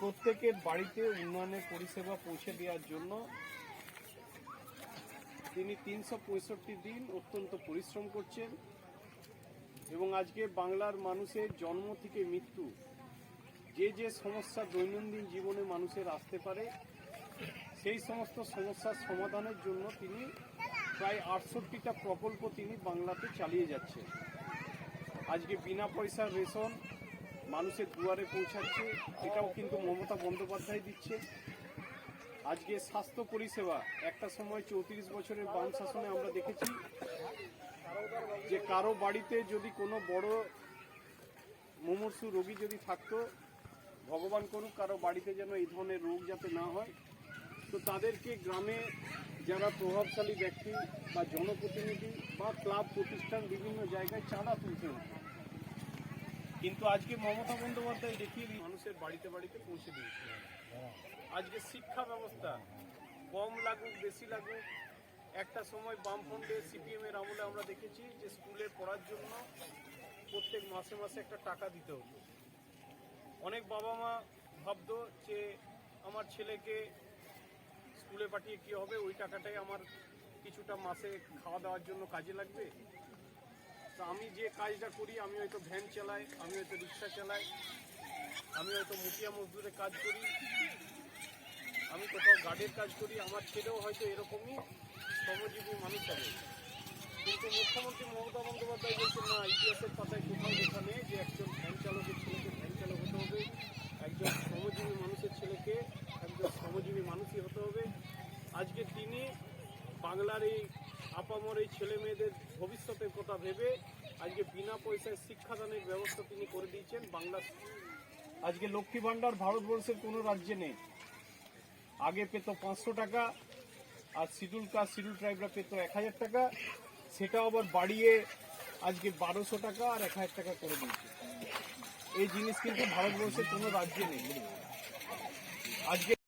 প্রত্যেকের বাড়িতে উন্নয়নের পরিষেবা পৌঁছে দেওয়ার জন্য তিনি তিনশো পঁয়ষট্টি দিন অত্যন্ত পরিশ্রম করছেন এবং আজকে বাংলার মানুষের জন্ম থেকে মৃত্যু, যে যে সমস্যা দৈনন্দিন জীবনে মানুষের আসতে পারে, সেই সমস্ত সমস্যার সমাধানের জন্য তিনি প্রায় আটষট্টিটা প্রকল্প তিনি বাংলাতে চালিয়ে যাচ্ছেন। আজকে বিনা পয়সার রেশন মানুষের দুয়ারে পৌঁছাচ্ছে, এটাও কিন্তু মমতা বন্দ্যোপাধ্যায় দিচ্ছে। আজকে স্বাস্থ্য পরিষেবা, একটা সময় চৌত্রিশ বছরের বাম শাসনে আমরা দেখেছি যে কারও বাড়িতে যদি কোনো বড় মুমূর্ষু রোগী যদি থাকতো, ভগবান করুক কারও বাড়িতে যেন এই ধরনের রোগ যাতে না হয়। তো তাদেরকে গ্রামে যারা প্রভাবশালী ব্যক্তি বা জনপ্রতিনিধি বা ক্লাব প্রতিষ্ঠান বিভিন্ন জায়গায় চাঁদা তুলতে হতো। কিন্তু আজকে মমতা বন্দ্যোপাধ্যায় দেখিয়ে মানুষের বাড়িতে বাড়িতে পৌঁছে দিয়েছে। আজকে শিক্ষা ব্যবস্থা, কম লাগুক, বেশি লাগুক। একটা সময় বামফ্রন্টে সিপিএম এর আমলে আমরা দেখেছি যে স্কুলে পড়ার জন্য প্রত্যেক মাসে মাসে একটা টাকা দিতে হতো। অনেক বাবা মা ভাবতো যে আমার ছেলেকে স্কুলে পাঠিয়ে কি হবে? ওই টাকাটাই আমার কিছুটা মাসে খাওয়া দাওয়ার জন্য কাজে লাগবে। তো আমি যে কাজটা করি, আমি হয়তো ভ্যান চালাই, আমি হয়তো রিক্সা চালাই, আমি হয়তো মুটিয়া মজদুরে কাজ করি, আমি কোথাও গার্ডের কাজ করি, আমার ছেলেও হয়তো এরকমই শ্রমজীবী মানুষ হবে। কিন্তু মুখ্যমন্ত্রী মমতা বন্দ্যোপাধ্যায় বলছেন, না, ইতিহাসের পাতায় কোথাও লেখা নেই যে একজন ভ্যান চালকের ছেলেকে ভ্যান চালক হতে হবে, একজন শ্রমজীবী মানুষের ছেলেকে একজন শ্রমজীবী মানুষই হতে হবে। আজকে তিনি বাংলার এই আপামর এই ছেলে মেয়েদের ভবিষ্যতের কথা ভেবে আজকে বিনা পয়সায় শিক্ষাদানের ব্যবস্থা তিনি করে দিয়েছেন বাংলা আজকে লক্ষ্মী ভাণ্ডার ভারতবর্ষের কোনো রাজ্যে নেই। আগে পেত পাঁচশো টাকা, আর শিডিউল কাস্ট শিডিউল ট্রাইবরা পেত এক হাজার টাকা। সেটা আবার বাড়িয়ে আজকে বারোশো টাকা আর এক হাজার টাকা করে দিয়েছে। এই জিনিস কিন্তু ভারতবর্ষের কোনো রাজ্যে নেই। আজকে